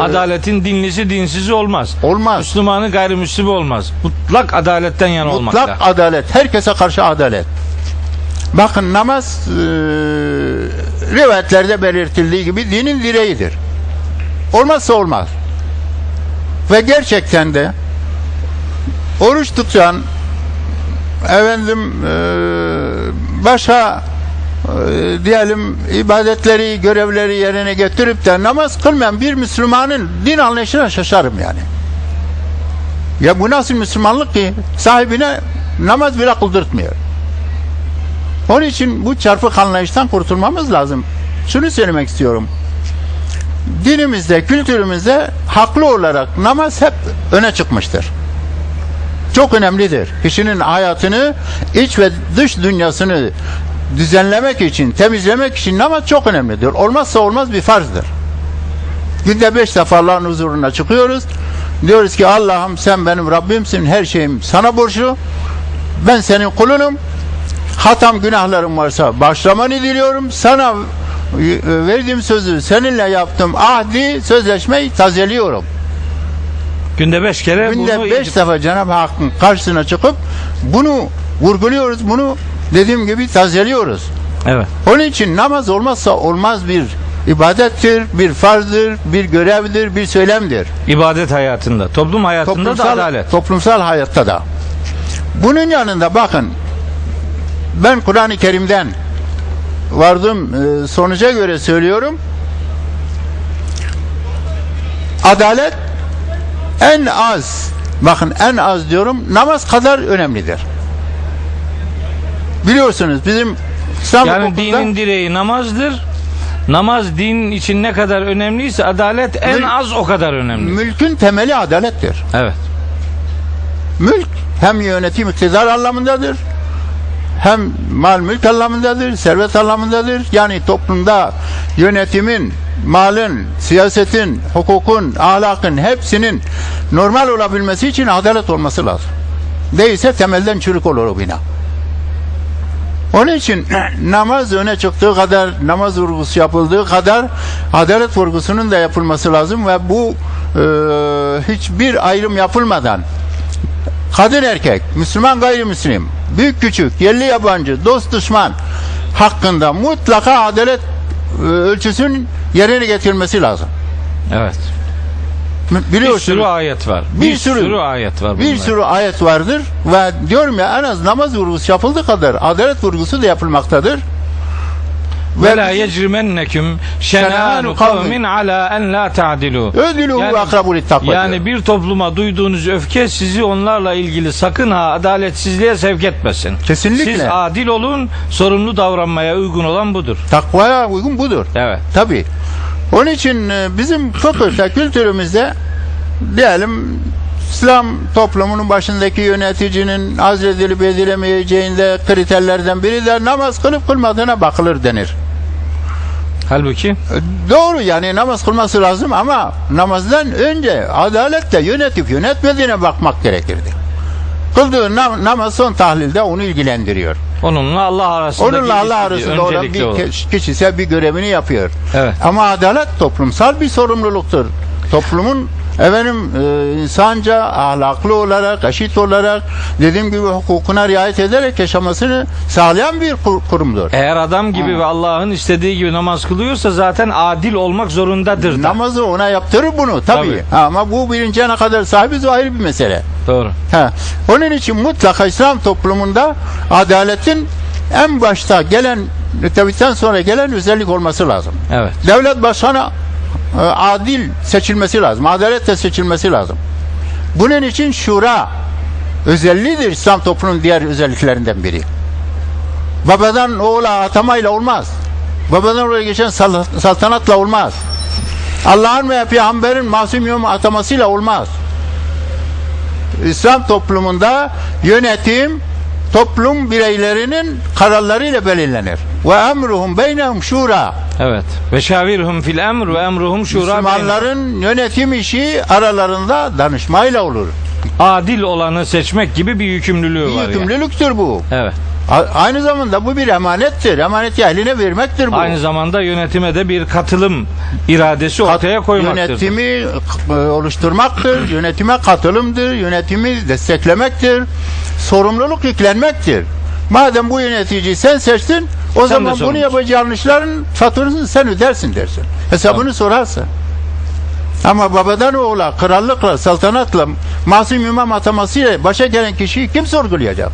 Adaletin dinlisi dinsizi olmaz. Olmaz. Müslümanı gayrimüslimi olmaz. Mutlak adaletten yana olmakta. Mutlak adalet. Herkese karşı adalet. Bakın namaz e, rivayetlerde belirtildiği gibi dinin direğidir. Olmazsa olmaz. Ve gerçekten de oruç tutan efendim e, başka e, diyelim ibadetleri, görevleri yerine getirip de namaz kılmayan bir Müslümanın din anlayışına şaşarım yani. Ya bu nasıl Müslümanlık ki sahibine namaz bile kıldırtmıyor. Onun için bu çarpık anlayıştan kurtulmamız lazım. Şunu söylemek istiyorum. Dinimizde, kültürümüzde haklı olarak namaz hep öne çıkmıştır. Çok önemlidir. Kişinin hayatını, iç ve dış dünyasını düzenlemek için, temizlemek için namaz çok önemlidir. Olmazsa olmaz bir farzdır. Günde beş defa Allah'ın huzuruna çıkıyoruz. Diyoruz ki Allah'ım sen benim Rabbimsin, her şeyim sana borçlu. Ben senin kulunum. Hatam günahlarım varsa başlamanı diliyorum. Sana e, verdiğim sözü seninle yaptım ahdi, sözleşmeyi tazeliyorum. Günde beş kere Günde beş defa Cenab-ı Hakk'ın karşısına çıkıp bunu vurguluyoruz, bunu dediğim gibi tazeliyoruz. Evet. Onun için namaz olmazsa olmaz bir ibadettir, bir farzdır, bir görevdir, bir söylemdir. İbadet hayatında, toplum hayatında da adalet. toplumsal hayatta da. Bunun yanında bakın ben Kur'an-ı Kerim'den vardığım e, sonuca göre söylüyorum. Adalet en az bakın en az diyorum namaz kadar önemlidir. Biliyorsunuz bizim İslam Yani hukukunda dinin direği namazdır. Namaz din için ne kadar önemliyse adalet en Mül- az o kadar önemli. mülkün temeli adalettir. Evet. Mülk hem yönetim iktidar anlamındadır hem mal mülk anlamındadır, servet anlamındadır. Yani toplumda yönetimin, malın, siyasetin, hukukun, ahlakın hepsinin normal olabilmesi için adalet olması lazım. Değilse temelden çürük olur o bina. Onun için namaz öne çıktığı kadar, namaz vurgusu yapıldığı kadar adalet vurgusunun da yapılması lazım ve bu e, hiçbir ayrım yapılmadan kadın erkek, Müslüman gayrimüslim, büyük küçük, yerli yabancı, dost düşman hakkında mutlaka adalet e, ölçüsünün yerine getirilmesi lazım. Evet. Bir Biliyorsunuz. sürü ayet var. Bir sürü- ayet var. Bir bunlar. sürü ayet vardır ve diyorum ya en az namaz vurgusu yapıldığı kadar adalet vurgusu da yapılmaktadır. ve la yecrimenneküm şenânu kavmin ala en la ta'dilu. ödülü Yani-. Yani bir topluma duyduğunuz öfke sizi onlarla ilgili sakın ha adaletsizliğe sevk etmesin. Kesinlikle. Siz adil olun, sorumlu davranmaya uygun olan budur. Takvaya uygun budur. Evet. Tabii. Onun için e, bizim fıkıhta, kültürümüzde diyelim İslam toplumunun başındaki yöneticinin azledilip edilemeyeceğinde kriterlerden biri de namaz kılıp kılmadığına bakılır denir. Halbuki E, Doğru yani namaz kılması lazım ama namazdan önce adaletle yönetip yönetmediğine bakmak gerekirdi. Kıldığı nam- namaz son tahlilde onu ilgilendiriyor. Onunla Allah arasında Onunla Allah arasında olan bir ke- kişisel bir görevini yapıyor. Evet. Ama adalet toplumsal bir sorumluluktur. Toplumun efendim e, insanca ahlaklı olarak, eşit olarak dediğim gibi hukukuna riayet ederek yaşamasını sağlayan bir kur- kurumdur. Eğer adam gibi ve Allah'ın istediği gibi namaz kılıyorsa zaten adil olmak zorundadır da. Namazı ona yaptırır bunu tabii. Tabii. Ha, Ama bu bilincine kadar sahibiz o ayrı bir mesele. Doğru. Ha. Onun için mutlaka İslam toplumunda adaletin en başta gelen müttebitten sonra gelen özellik olması lazım. Evet. Devlet başkanı e, adil seçilmesi lazım. Adaletle seçilmesi lazım. Bunun için şura özelliğidir İslam toplumunun diğer özelliklerinden biri. Babadan oğula atamayla olmaz. Babadan oğula geçen sal- saltanatla olmaz. Allah'ın ve Peygamber'in masum yom atamasıyla olmaz. İslam toplumunda yönetim toplum bireylerinin kararlarıyla belirlenir. Ve emruhum beynehum şura. Evet. Ve şavirhum fil emr ve emruhum şura. Müslümanların yönetim işi aralarında danışmayla olur. adil olanı seçmek gibi bir yükümlülüğü var. yani. Yükümlülüktür bu. Evet. A- aynı zamanda bu bir emanettir. Emaneti eline vermektir bu. Aynı zamanda yönetime de bir katılım iradesi ortaya koymaktır. Yönetimi e, oluşturmaktır, yönetime katılımdır, yönetimi desteklemektir, sorumluluk yüklenmektir. Madem bu yöneticiyi sen seçtin, o de zaman bunu sorumlusun. yapacağı yanlışların faturasını sen ödersin dersin. Hesabını sorarsın. Ama babadan oğula, krallıkla, saltanatla, masum imam atamasıyla başa gelen kişiyi kim sorgulayacak?